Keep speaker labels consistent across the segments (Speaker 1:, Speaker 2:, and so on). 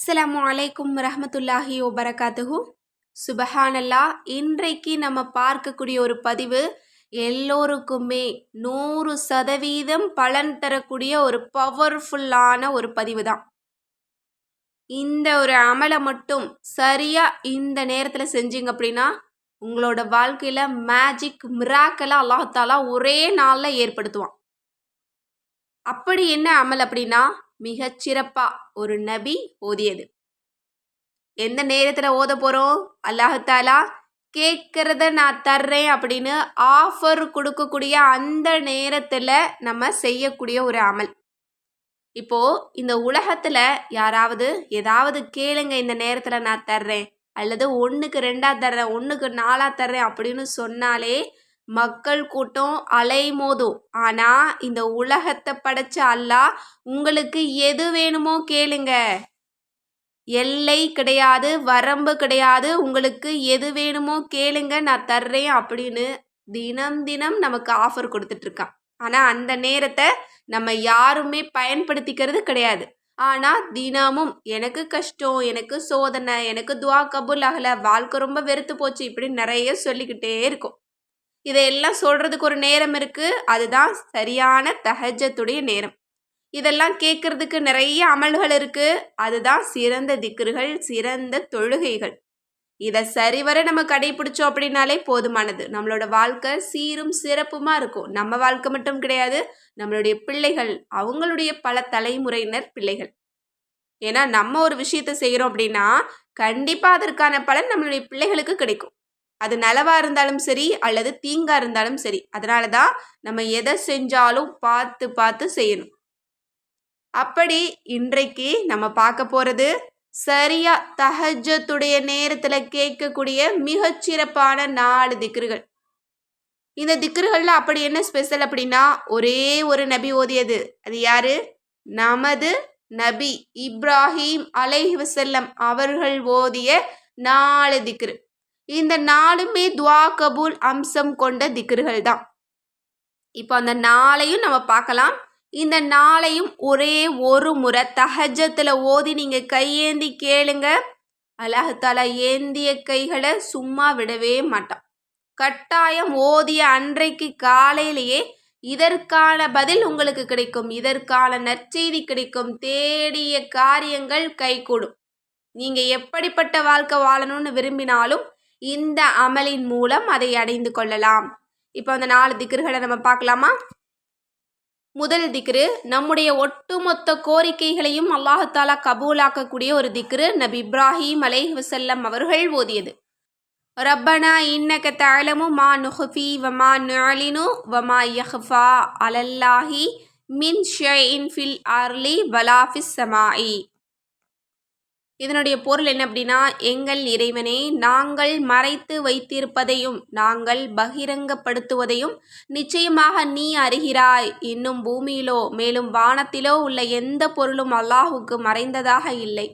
Speaker 1: அஸ்லாம் அலைக்கும் ரஹமத்துல்லாஹி வபரகாத்துஹு. சுபஹானல்லா இன்றைக்கு நம்ம பார்க்கக்கூடிய ஒரு பதிவு எல்லோருக்குமே நூறு சதவீதம் பலன் தரக்கூடிய ஒரு பவர்ஃபுல்லான ஒரு பதிவு தான். இந்த ஒரு அமலை மட்டும் சரியாக இந்த நேரத்தில் செஞ்சீங்க அப்படின்னா உங்களோட வாழ்க்கையில் மேஜிக் மிராக்கலாக அல்லாஹாலா ஒரே நாளில் ஏற்படுத்துவான். அப்படி என்ன அமல் அப்படின்னா மிகச்சிறப்பாக ஒரு நபி ஓதியது. எந்த நேரத்தில் ஓத போகிறோம் அல்லாஹாலா கேட்குறத நான் தர்றேன் அப்படின்னு ஆஃபர் கொடுக்கக்கூடிய அந்த நேரத்தில் நம்ம செய்யக்கூடிய ஒரு அமல். இப்போது இந்த உலகத்தில் யாராவது ஏதாவது கேளுங்க இந்த நேரத்தில் நான் தர்றேன். அல்லது ஒன்றுக்கு ரெண்டாக தர்றேன் ஒன்றுக்கு நாலாக தர்றேன் அப்படின்னு சொன்னாலே மக்கள் கூட்டம் அலைமோதும். ஆனால் இந்த உலகத்தை படைச்ச அல்லாஹ் உங்களுக்கு எது வேணுமோ கேளுங்க. எல்லை கிடையாது வரம்பு கிடையாது உங்களுக்கு எது வேணுமோ கேளுங்க நான் தர்றேன் அப்படின்னு தினம் தினம் நமக்கு ஆஃபர் கொடுத்துட்ருக்கான் ஆனால் அந்த நேரத்தை நம்ம யாருமே பயன்படுத்திக்கிறது கிடையாது. ஆனால் தினமும் எனக்கு கஷ்டம் எனக்கு சோதனை எனக்கு துவா கபுல் ஆகலை வாழ்க்கை ரொம்ப வெறுத்து போச்சு இப்படி நிறைய சொல்லிக்கிட்டே இருக்கும். இதையெல்லாம் சொல்கிறதுக்கு ஒரு நேரம் இருக்குது அதுதான் சரியான தஹஜத்துடைய நேரம். இதெல்லாம் கேட்குறதுக்கு நிறைய அமல்கள் இருக்குது அதுதான் சிறந்த திக்ருகள் சிறந்த தொழுகைகள். இதை சரிவர நம்ம கடைபிடிச்சோம் அப்படின்னாலே போதுமானது. நம்மளோட வாழ்க்கை சீரும் சிறப்புமாக இருக்கும். நம்ம வாழ்க்கை மட்டும் கிடையாது. நம்மளுடைய பிள்ளைகள் அவங்களுடைய பல தலைமுறையினர் பிள்ளைகள். ஏன்னா நம்ம ஒரு விஷயத்த செய்கிறோம் அப்படின்னா கண்டிப்பாக அதற்கான பலன் நம்மளுடைய பிள்ளைகளுக்கு கிடைக்கும். அது நலவா இருந்தாலும் சரி அல்லது தீங்காக இருந்தாலும் சரி அதனால தான் நம்ம எதை செஞ்சாலும் பார்த்து பார்த்து செய்யணும். அப்படி இன்றைக்கு நம்ம பார்க்க போகிறது சரியா தஹஜத்துடைய நேரத்தில் கேட்கக்கூடிய மிகச்சிறப்பான நாலு திக்ருகள். இந்த திக்ருகளில் அப்படி என்ன ஸ்பெஷல் அப்படின்னா ஒரே ஒரு நபி ஓதியது. அது யாரு? நமது நபி இப்ராஹிம் அலைஹி வசல்லம் அவர்கள் ஓதிய நாலு திக்ரு. இந்த நாலுமே துவா கபூல் அம்சம் கொண்ட திக்ருகள் தான் இப்போ அந்த நாளையும் நம்ம பார்க்கலாம். இந்த நாளையும் ஒரே ஒரு முறை தஹஜத்தில் ஓதி நீங்கள் கையேந்தி கேளுங்க. அல்லாஹாலா ஏந்திய கைகளை சும்மா விடவே மாட்டான். கட்டாயம் ஓதிய அன்றைக்கு காலையிலேயே இதற்கான பதில் உங்களுக்கு கிடைக்கும். இதற்கான நற்செய்தி கிடைக்கும். தேடிய காரியங்கள் கைகூடும். நீங்கள் எப்படிப்பட்ட வாழ்க்கை வாழணும்னு விரும்பினாலும் இந்த அமலின் மூலம் அதை அடைந்து கொள்ளலாம். இப்போ அந்த நாலு திக்கர்களை நம்ம பார்க்கலாமா? முதல் திக்ரு நம்முடைய ஒட்டுமொத்த கோரிக்கைகளையும் அல்லாஹாலா கபூலாக்கக்கூடிய ஒரு திக்ரு நபி இப்ராஹிம் அலை வசல்லம் அவர்கள் ஓதியது. ரப்பனா இன்னக தழமு மா நுஹஃபி வமா நுஅலினு வமா யஹ்ஃபா அலல்லாஹி மின் ஷைன் ஃபில் ஆர்லி வலாஃபிஸ் சமாயி இதனுடைய பொருள் என்ன அப்படின்னா எங்கள் இறைவனே நாங்கள் மறைத்து வைத்திருப்பதையும் நாங்கள் பகிரங்கப்படுத்துவதையும் நிச்சயமாக நீ அறிகிறாய். இன்னும் பூமியிலோ மேலும் வானத்திலோ உள்ள எந்த பொருளும் அல்லாஹுக்கு மறைந்ததாக இல்லை.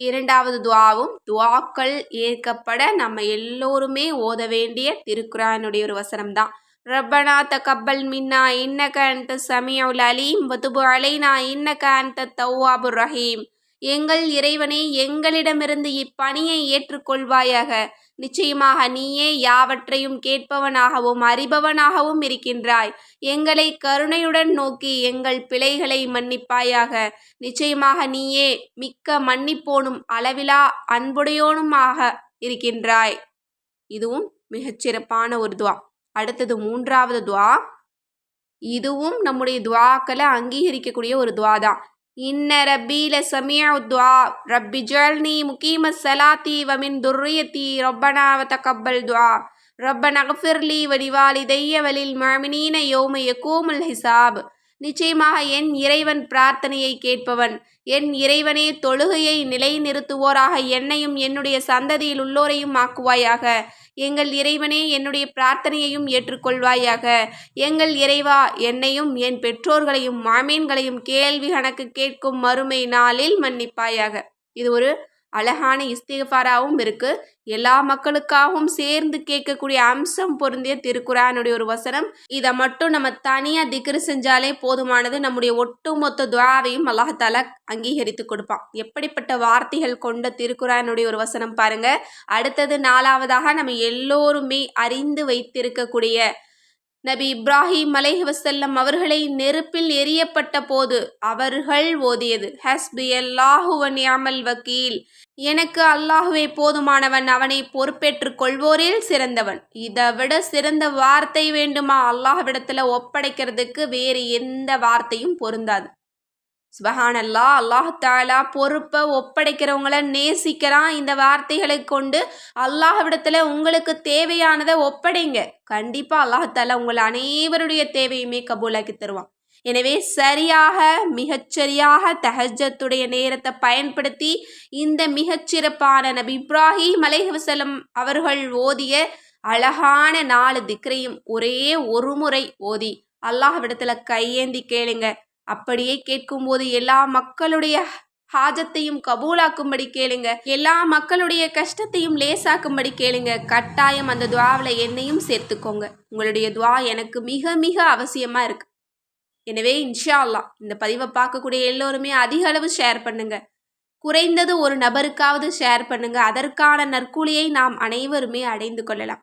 Speaker 1: இரண்டாவது துவாவும் துவாக்கள் ஏற்கப்பட நம்ம எல்லோருமே ஓத வேண்டிய திருக்குறானுடைய ஒரு வசனம்தான். ரப்பனா கப்பல் மின்னா இன்னக அந்த சமியவுல் அலீம் வதுபு அலைனா இன்னக அந்த தௌவாபு ரஹீம். எங்கள் இறைவனே எங்களிடமிருந்து இப்பணியை ஏற்றுக்கொள்வாயாக. நிச்சயமாக நீயே யாவற்றையும் கேட்பவனாகவும் அறிபவனாகவும் இருக்கின்றாய். எங்களை கருணையுடன் நோக்கி எங்கள் பிழைகளை மன்னிப்பாயாக. நிச்சயமாக நீயே மிக்க மன்னிப்போனும் அளவிலா அன்புடையோனுமாக இருக்கின்றாய். இதுவும் மிகச்சிறப்பான ஒரு துவா. அடுத்தது மூன்றாவது துவா. இதுவும் நம்முடைய துவாக்களை அங்கீகரிக்கக்கூடிய ஒரு துவா தான் இன்ன ரப்பீல லசமிய துவா ரப்பி ஜல்னி முகீம சலாத்தி வமின் துர்ரியத்தி. ரொப்பனா தகப்பல் துவா ரப்பன அகஃபிர்லி வடிவாலிதைய வலில் மாமினீன யோம யகூமுல் ஹிசாப் நிச்சயமாக என் இறைவன் பிரார்த்தனையை கேட்பவன். என் இறைவனே தொழுகையை நிலைநிறுத்துவோராக என்னையும் என்னுடைய சந்ததியில் உள்ளோரையும் ஆக்குவாயாக. எங்கள் இறைவனே என்னுடைய பிரார்த்தனையையும் ஏற்றுக்கொள்வாயாக. எங்கள் இறைவா என்னையும் என் பெற்றோர்களையும் மாமீன்களையும் கேள்வி கணக்கு கேட்கும் மறுமை நாளில் மன்னிப்பாயாக. இது ஒரு அழகான இஸ்திகஃபாராவும் இருக்கு. எல்லா மக்களுக்காகவும் சேர்ந்து கேட்கக்கூடிய அம்சம் பொருந்திய திருக்குறானுடைய ஒரு வசனம். இதை மட்டும் நம்ம தனியாக திக்ரு செஞ்சாலே போதுமானது. நம்முடைய ஒட்டுமொத்த துவாவையும் அல்லாஹால அங்கீகரித்து கொடுப்பான். எப்படிப்பட்ட வார்த்தைகள் கொண்ட திருக்குறானுடைய ஒரு வசனம் பாருங்க. அடுத்தது நாலாவதாக நம்ம எல்லோருமே அறிந்து வைத்திருக்கக்கூடிய நபி இப்ராஹிம் அலைஹிவசல்லம் அவர்களை நெருப்பில் எரியப்பட்ட போது அவர்கள் ஓதியது ஹஸ்பி அல்லாஹுவன் யாமல் வக்கீல் எனக்கு அல்லாஹுவே போதுமானவன் அவனை பொறுப்பேற்றுக் கொள்வோரில் சிறந்தவன். இதை விட சிறந்த வார்த்தை வேண்டுமா? அல்லாஹ்விடத்துல ஒப்படைக்கிறதுக்கு வேறு எந்த வார்த்தையும் பொருந்தாது. சுபஹானல்லா அல்லாஹ் தாலா பொறுப்பை ஒப்படைக்கிறவங்கள நேசிக்கிறான் இந்த வார்த்தைகளை கொண்டு. அல்லாஹ்விடத்தில் உங்களுக்கு தேவையானதை ஒப்படைங்க. கண்டிப்பாக அல்லாஹ் தாலா உங்கள் அனைவருடைய தேவையுமே கபூலாக்கி தருவான். எனவே சரியாக மிகச்சரியாக தஹஜத்துடைய நேரத்தை பயன்படுத்தி இந்த மிகச்சிறப்பான நபி இப்ராஹிம் அலைஹசலம் அவர்கள் ஓதிய அழகான நாலு திக்ரையும் ஒரே ஒரு முறை ஓதி அல்லாஹ்விடத்தில் கையேந்தி கேளுங்க. அப்படியே கேட்கும்போது எல்லா மக்களுடைய ஹாஜத்தையும் கபூலாக்கும்படி கேளுங்க. எல்லா மக்களுடைய கஷ்டத்தையும் லேசாக்கும்படி கேளுங்க. கட்டாயம் அந்த துவாவில் என்னையும் சேர்த்துக்கோங்க. உங்களுடைய துவா எனக்கு மிக மிக அவசியமாக இருக்கு. எனவே இன்ஷா அல்லா இந்த பதிவை பார்க்கக்கூடிய எல்லோருமே அதிக அளவு ஷேர் பண்ணுங்க. குறைந்தது ஒரு நபருக்காவது ஷேர் பண்ணுங்க. அதற்கான நற்கூலியை நாம் அனைவருமே அடைந்து கொள்ளலாம்.